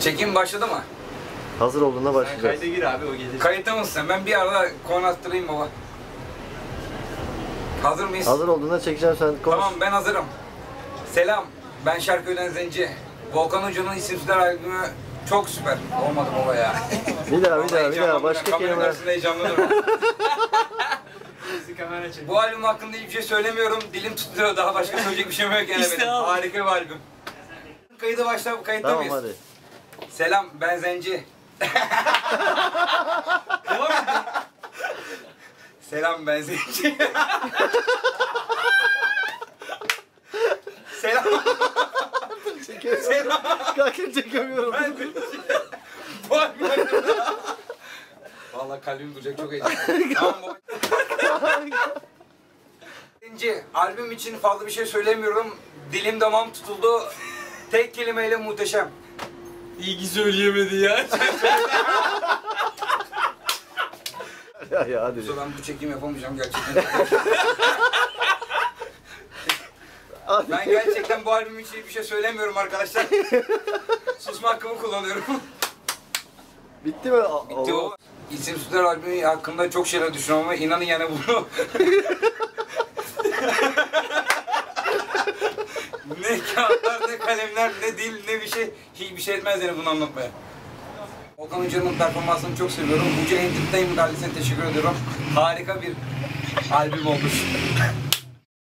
Çekim başladı mı? Hazır olduğunda Sen başlayacağız. kayda gir abi o gelir. Kayıtta mısın sen? Ben bir arada konattırayım baba. Hazır mıyız? Hazır olduğunda çekeceğim sen konuş. Tamam ben hazırım. Selam. Ben Şarköy'den Zenci. Volkan Hoca'nın isimsizler albümü çok süper. Olmadı baba ya. Bir daha bir daha bir daha başka Kameranın kelime. karşısında çek. Bu albüm hakkında hiçbir şey söylemiyorum. Dilim tutuyor. Daha başka söyleyecek bir şeyim yok yani İşte benim. abi. Harika bir albüm. Kayıda başla. Kayıtta Tamam mıyız? hadi. Selam ben Zenci. Selam ben Zenci. Selam. Çekemiyorum. Kalkın çekemiyorum. Ben Bu albüm hakkında- Vallahi kalbim duracak çok heyecanlıyım. tamam. Zenci, albüm için fazla bir şey söylemiyorum. Dilim damağım tutuldu. Tek kelimeyle muhteşem. İyi ki söyleyemedi ya. ya ya hadi. Yoksa ben bu çekim yapamayacağım gerçekten. Hadi. Ben gerçekten bu albüm için hiçbir şey söylemiyorum arkadaşlar. Susma hakkımı kullanıyorum. Bitti mi? Bitti o. İsimsizler albümü hakkında çok şeyler düşünüyorum ama inanın yani bunu... ne kağıtlar, kalemler, ne dil, ne bir şey, hiçbir şey etmez yani bunu anlatmaya. Okan Hoca'nın performansını çok seviyorum. Buca Entertainment ailesine teşekkür ediyorum. Harika bir albüm olmuş.